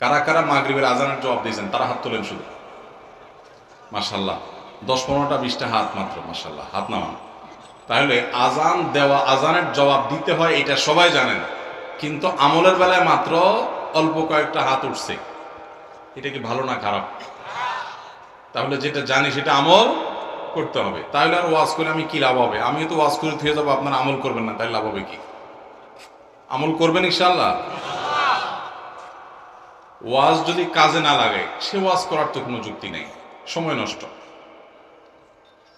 কারা কারা মাগরিবের আজানের জবাব দিয়েছেন, তারা হাত তোলেন শুধু। মার্শাল্লাহ দশ পনেরোটা, বিশটা হাত মাত্র মার্শাল্লাহ হাত নামান। তাহলে আজান দেওয়া, আজানের জবাব দিতে হয়, এটা সবাই জানেন। কিন্তু আমলের বেলায় মাত্র অল্প কয়েকটা হাত উঠছে। এটা কি ভালো না খারাপ? তাহলে যেটা জানি সেটা আমল করতে হবে। তাহলে আর ওয়াজ করে আমি কি লাভ হবে? আমি তো ওয়াজ করে থুয়ে যাব, আপনারা আমল করবেন না তাই লাভ হবে কি? আমল করবেন ইনশাল্লাহ ওয়াজ যদি কাজে না লাগে সে ওয়াজ করার তো কোনো যুক্তি নেই। সময় নষ্ট।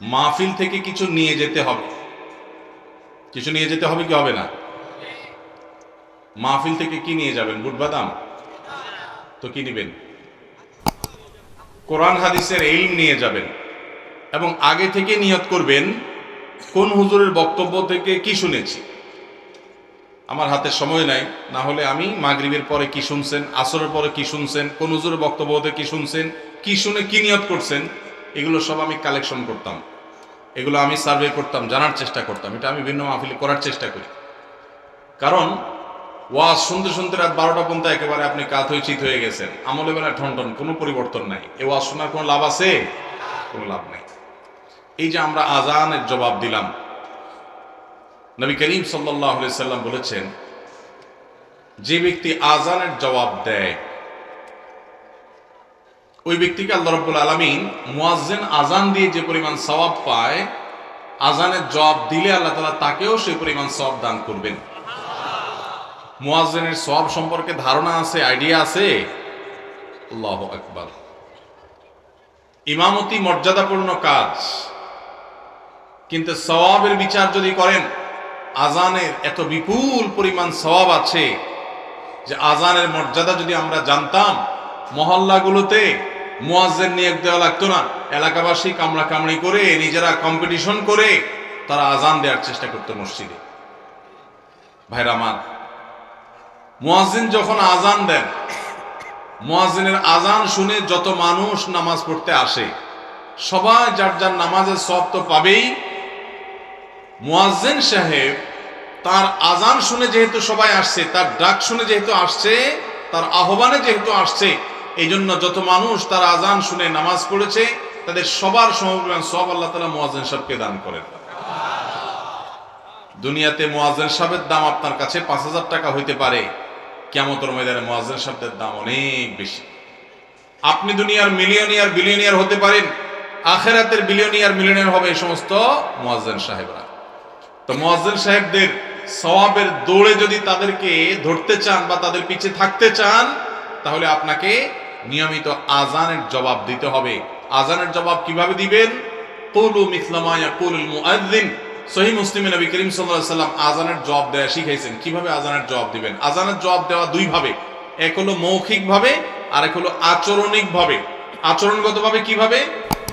মাহফিল থেকে কিছু নিয়ে যেতে হবে। কিছু নিয়ে যেতে হবে কি হবে না? মাহফিল থেকে কি নিয়ে যাবেন? বুট বাদাম? তো কি নিবেন কোরআন হাদিসের ইলম নিয়ে যাবেন। এবং আগে থেকে নিয়ত করবেন, কোন হুজুরের বক্তব্য থেকে কি শুনেছি? আমার হাতে সময় নাই, না হলে আমি মাগরিবের পরে কি শুনছেন, আসরের পরে কি শুনছেন, কোন জোরে বক্তব্য হতে কি শুনছেন, কি শুনে কি নিয়ত করছেন, এগুলো সব আমি কালেকশন করতাম। এগুলো আমি সার্ভে করতাম, জানার চেষ্টা করতাম। এটা আমি ভিন্ন মাহফিলে করার চেষ্টা করি। কারণ ওয়াজ শুনতে শুনতে রাত বারোটা পর্যন্ত একেবারে আপনি কাত হয়ে চিত হয়ে গেছেন। আমলে বেলা ঠন ঠন, কোনো পরিবর্তন নাই। এ ওয়াজ শোনার কোনো লাভ আছে? কোনো লাভ নাই। এই যে আমরা আজানের জবাব দিলাম নবী করিম সাল্লাহ সাল্লাম বলেছেন, যে ব্যক্তি আজানের জবাব দেয়, ওই ব্যক্তিকে আল্লাহ রব্বুল আলমিন মুয়াজ্জেন আজান দিয়ে যে পরিমাণ সওয়াব পায় আজানের জবাব দিলে আল্লাহ তালা তাকেও সেই পরিমাণ সওয়াব দান করবেন। মুয়াজ্জেনের সওয়াব সম্পর্কে ধারণা আছে, আইডিয়া আছে? আল্লাহ আকবার। ইমামতি মর্যাদাপূর্ণ কাজ। কিন্তু সওয়াবের বিচার যদি করেন আজানের এত বিপুল পরিমাণ সওয়াব আছে যে আজানের মর্যাদা যদি আমরা জানতাম, মহল্লাগুলোতে মুয়াজ্জেন নিয়োগ দেওয়া লাগতো না। এলাকাবাসী কামড়া কামড়ি করে, নিজেরা কম্পিটিশন করে, তারা আজান দেওয়ার চেষ্টা করতো মসজিদে। ভাইরা আমার, মুয়াজ্জিন যখন আজান দেন, মুয়াজ্জিনের আজান শুনে যত মানুষ নামাজ পড়তে আসে, সবাই যার যার নামাজের সব তো পাবেই মুয়াজ্জিন সাহেব, তার আজান শুনে যেহেতু সবাই আসছে, তার ডাক শুনে যেহেতু আসছে, তার আহ্বানে যেহেতু আসছে এই জন্য যত মানুষ তার আজান শুনে নামাজ পড়েছে, তাদের সবার সমপরিমাণ সব আল্লাহ তালা মুয়াজ্জিন সাহেবকে দান করেন। দুনিয়াতে মোয়াজেন সাহেবের দাম আপনার কাছে পাঁচ হাজার টাকা হইতে পারে কেমতর ময়দানে মোয়াজেন সাহেবদের দাম অনেক বেশি। আপনি দুনিয়ার মিলিয়নিয়ার বিলিয়নিয়ার হতে পারেন, আখেরাতের বিলিয়নিয়ার মিলিয়নিয়ার হবে এই সমস্ত মোয়াজেন সাহেবরা। তো মোয়াজেন সাহেবদের সওয়াবের দৌড়ে যদি তাদেরকে ধরতে চান বা তাদের পিছে থাকতে চান, তাহলে আপনাকে নিয়মিত আজানের জবাব দিতে হবে। আজানের জবাব কীভাবে দিবেন? কুলু মিসলামা ইয়াকুলুল মুআজ্জিন সহি মুসলিমে নবী করিম সাল্লাল্লাহু সাল্লাম আজানের জবাব দেওয়া শিখাইছেন। কীভাবে আজানের জবাব দিবেন? আজানের জবাব দেওয়া দুই ভাবে। এক হলো মৌখিক ভাবে আর এক হলো আচরণিক ভাবে আচরণগত ভাবে কীভাবে?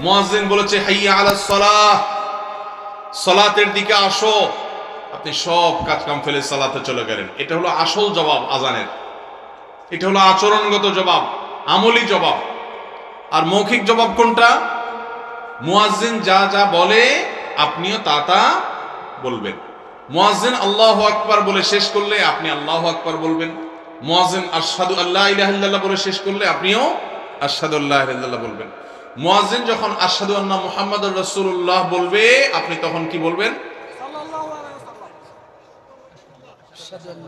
মুয়াজ্জিন বলেছে, হাইয়া আলাস সালাহ। সালাতের দিকে আসো। আপনি সব কাজ কাম ফেলে সালাতে চলে গেলেন। এটা হলো আসল জবাব আজানের। এটা হলো আচরণগত জবাব, আমলি জবাব। আর মৌখিক জবাব কোনটা? মুয়াজ্জিন যা যা বলে, আপনিও তা তা বলবেন। মুয়াজ্জিন আল্লাহু আকবার বলে শেষ করলে আপনি আল্লাহ আকবার বলবেন। মুয়াজ্জিন আশহাদু আল্লাহ বলে শেষ করলে আপনিও আশহাদু আল্লাহ বলবেন। মুয়াজ্জিন যখন আসাদু আন্না মুহাম্মাদুর রাসূলুল্লাহ বলবে আপনি তখন কি বলবেন?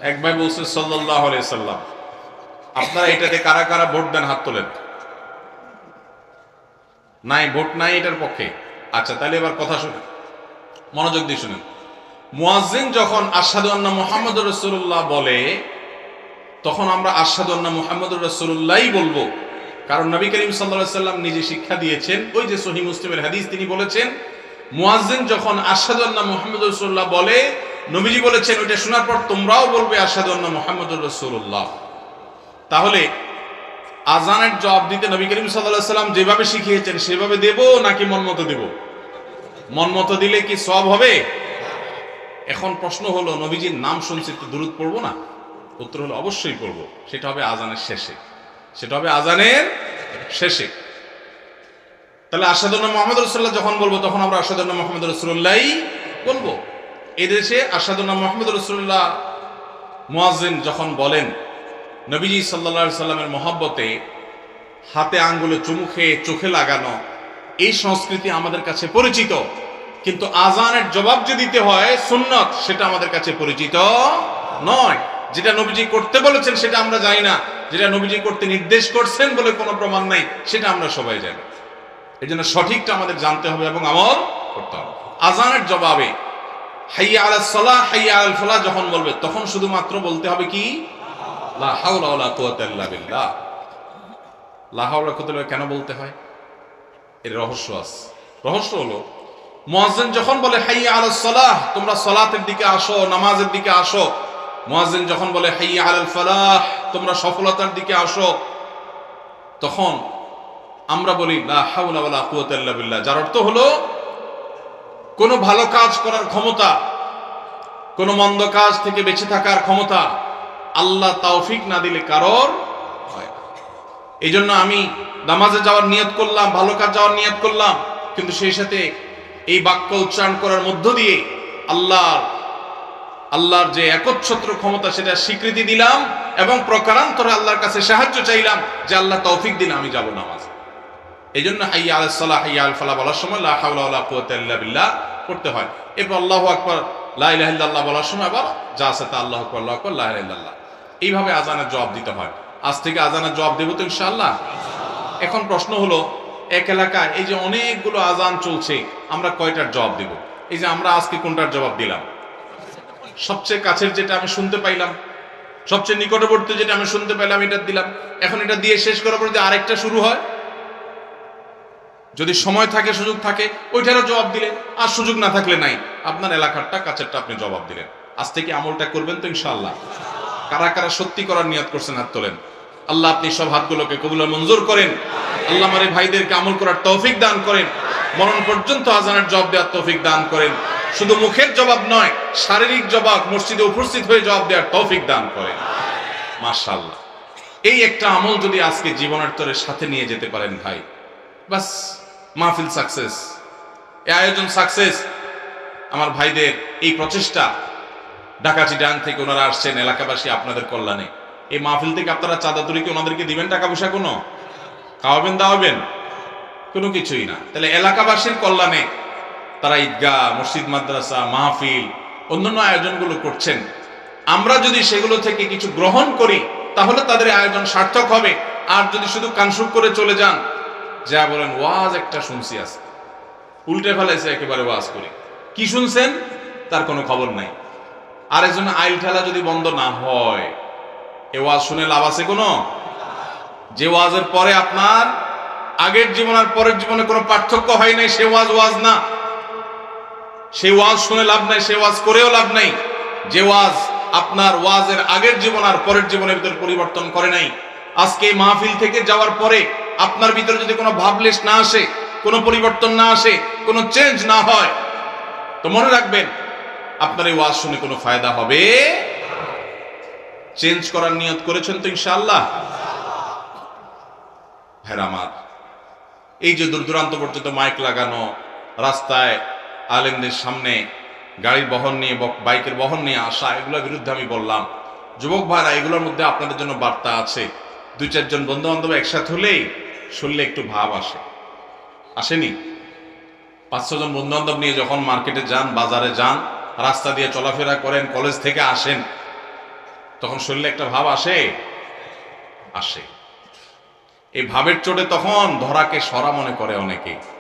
এক ভাই বলছে সাল্লাল্লাহু সাল্লাম আপনারা এটাতে কারা কারা ভোট দেন হাত তোলেন? নাই ভোট নাই এটার পক্ষে। আচ্ছা তাহলে এবার কথা শুনুন। মনোযোগ দিয়ে শুনুন। মুয়াজ্জিন যখন আশহাদু আন্না মুহাম্মাদুর রাসূলুল্লাহ বলে তখন আমরা আশহাদু আন্না মুহাম্মাদুর রাসূলুল্লাহই বলব। কারণ নবী করিম সাল্লাম নিজে শিক্ষা দিয়েছেন, ওই যে সহিহ মুসলিমের হাদিস তিনি বলেছেন, মুয়াজ্জিন যখন আশহাদু আন্না মুহাম্মাদুর রাসূলুল্লাহ বলে, নবীজি বলেছেন ওইটা শোনার পর তোমরাও বলবে আশহাদু আন্না মুহাম্মাদুর রাসূলুল্লাহ। তাহলে আজানের জবাব দিতে নবী করিম সাল্লাম যেভাবে শিখিয়েছেন সেভাবে দেব নাকি মন মতো দেব? মন মতো দিলে কি সব হবে? এখন প্রশ্ন হলো, নবীজির নাম শুনছি তো দূরত পড়ব না? উত্তর হলো অবশ্যই পড়ব, সেটা হবে আজানের শেষে। সেটা হবে আজানের শেষে। তাহলে আসাদুল্লাহ মোহাম্মদ রসুল্লাহ যখন বলব, তখন আমরা আসাদুল্লাহ মোহাম্মদ রসুল্লাহ বলব। এদেশে আসাদুল্লাহ মোহাম্মদ রসুল্লাহ মুয়াজ্জিন যখন বলেন, নবীজি সাল্লা সাল্লামের মহব্বতে হাতে আঙ্গুলে চুমু খেয়ে চোখে লাগানো, এই সংস্কৃতি আমাদের কাছে পরিচিত। কিন্তু আজানের জবাব যে দিতে হয় সুন্নত, সেটা আমাদের কাছে পরিচিত নয়। যেটা নবীজি করতে বলেছেন সেটা আমরা জানি না। যেটা নবীজি করতে নির্দেশ করছেন বলে কোনো প্রমাণ নাই, সেটা আমরা সবাই জানি। এই জন্য সঠিকটা আমাদের জানতে হবে এবং আমল করতে হবে। আজানের জবাবে, হাইয়া আল সালাহ হাইয়া আল ফলাহ যখন বলবে, তখন শুধুমাত্র বলতে হবে কি? কেন বলতে হয়? এর রহস্য আছে। রহস্য হলো, মুয়াজ্জিন যখন বলে হাইয়া আলাস সালাহ, তোমরা সালাতের দিকে আসো, নামাজের দিকে আসো মুয়াজ্জিন যখন বলে, হাইয়া আলাল ফালাহ তোমরা সফলতার দিকে আসো, তখন আমরা বলি, লা হাওলা ওয়ালা কুওয়াতা ইল্লা বিল্লাহ যার অর্থ হলো, কোনো ভালো কাজ করার ক্ষমতা, কোনো মন্দ কাজ থেকে বেঁচে থাকার ক্ষমতা, আল্লাহ তাওফিক না দিলে কারোর হয়। এই জন্য আমি নামাজে যাওয়ার নিয়ত করলাম, ভালো কাজ যাওয়ার নিয়ত করলাম, কিন্তু সেই সাথে এই বাক্য উচ্চারণ করার মধ্য দিয়ে আল্লাহর আল্লাহর যে একচ্ছত্র ক্ষমতা, সেটা স্বীকৃতি দিলাম এবং প্রকারান্তরে আল্লাহর কাছে সাহায্য চাইলাম যে আল্লাহ তৌফিক দিন আমি যাব নামাজ। এই জন্য হাইয়া আল সালাহ হাইয়া আল ফালা বলার সময় লা হাওলা বিল্লাহ করতে হয়। এরপর আল্লাহ আকবার, লা ইলাহা বলার সময় আবার যা আছে তা আল্লাহু আকবার, আল্লাহ আকবার, লা ইলাহা এইভাবে আজানের জবাব দিতে হয়। আজ থেকে আজানের জবাব দেবো তো ইনশাআল্লাহ? এখন প্রশ্ন হলো, এক এলাকায় এই যে অনেকগুলো আজান চলছে, আমরা কয়টার জবাব দেব? এই যে আমরা আজকে কোনটার জবাব দিলাম? সবচেয়ে কাছের যেটা আমি শুনতে পাইলাম, সবচেয়ে নিকটবর্তী যেটা আমি শুনতে পাইলাম, এটা দিলাম। এখন এটা দিয়ে শেষ করার পর যদি আরেকটা শুরু হয়, যদি সময় থাকে, সুযোগ থাকে, ওইটারও জবাব দিলেন আর সুযোগ না থাকলে নাই। আপনার এলাকারটা, কাছেরটা আপনি জবাব দিলেন। আজ থেকে আমলটা করবেন তো ইনশাআল্লাহ। কারা কারা সত্যি করার নিয়ত করছেন, হাত তোলেন। আল্লাহ আপনি সব হাতগুলোকে কবুল মঞ্জুর করেন। আল্লাহ আমার ভাইদেরকে আমল করার তৌফিক দান করেন। মরণ পর্যন্ত আজানের জবাব দেওয়ার তৌফিক দান করেন। শুধু মুখের জবাব নয়, শারীরিক জবাব মসজিদে উপস্থিত হয়ে জবাব দেওয়ার তৌফিক দান করেন মাশাআল্লাহ। এই একটা আমল যদি আজকে জীবনের তরে সাথে নিয়ে যেতে পারেন ভাই, বাস, মাহফিল সাকসেস এই আয়োজন সাকসেস আমার ভাইদের এই প্রচেষ্টা ডাকাচি ডাং থেকে ওনারা আসছেন, এলাকাবাসী আপনাদের কল্যাণে। এই মাহফিল থেকে আপনারা চাঁদা তুলি কি ওনাদেরকে দিবেন টাকা পয়সা কোনো? খাওয়াবেন, দাওয়াবেন? কোনো কিছুই না। তাহলে এলাকাবাসীর কল্যাণে তারা ঈদগাহ, মসজিদ, মাদ্রাসা, মাহফিল, অন্যান্য আয়োজনগুলো করছেন। আমরা যদি সেগুলো থেকে কিছু গ্রহণ করি, তাহলে তাদের আয়োজন সার্থক হবে। আর যদি শুধু কানসুক করে চলে যান, যা বলেন, ওয়াজ একটা শুনছি আছে উল্টে ফেলাইছে, একেবারে ওয়াজ করে। কি শুনছেন? তার কোনো খবর নাই। আর একজন আইল ঠেলা যদি বন্ধ না হয়, এ ওয়াজ শুনে লাভ আছে কোনো? যে ওয়াজের পরে আপনার আগের জীবন আর পরের জীবনে কোনো পার্থক্য হয় নাই, সে ওয়াজ ওয়াজ না। সে ওয়াজ শুনে লাভ নাই সে ওয়াজ করেও লাভ নাই। যে ওয়াজ আপনার ওয়াজের আগের জীবন আর পরের জীবনের ভিতর পরিবর্তন করে নাই। আজকে এই মাহফিল থেকে যাওয়ার পরে আপনার ভিতরে যদি কোনো ভাবলেশ না আসে, কোনো পরিবর্তন না আসে, কোনো চেঞ্জ না হয়, তো মনে রাখবেন, আপনার এই ওয়াজ শুনে কোনো ফায়দা হবে? চেঞ্জ করার নিয়ত করেছেন তো ইনশাআল্লাহ? হ্যাঁ আমার। এই যে দূর দূরান্ত পর্যন্ত মাইক লাগানো, রাস্তায় আলেমদের সামনে গাড়ির বহন নিয়ে বাইকের বহন নিয়ে আসা, এগুলোর বিরুদ্ধে আমি বললাম, যুবক ভাইরা, এগুলোর মধ্যে আপনাদের জন্য বার্তা আছে। দুই চারজন বন্ধু বান্ধব একসাথে হলেই শুনলে একটু ভাব আসে। আসেনি? পাঁচ ছজন বন্ধু বান্ধব নিয়ে যখন মার্কেটে যান, বাজারে যান, রাস্তা দিয়ে চলাফেরা করেন, কলেজ থেকে আসেন, তখন শরীরে একটা ভাব আসে? আসে। এই ভাবের চোটে তখন ধরাকে সরা মনে করে অনেকে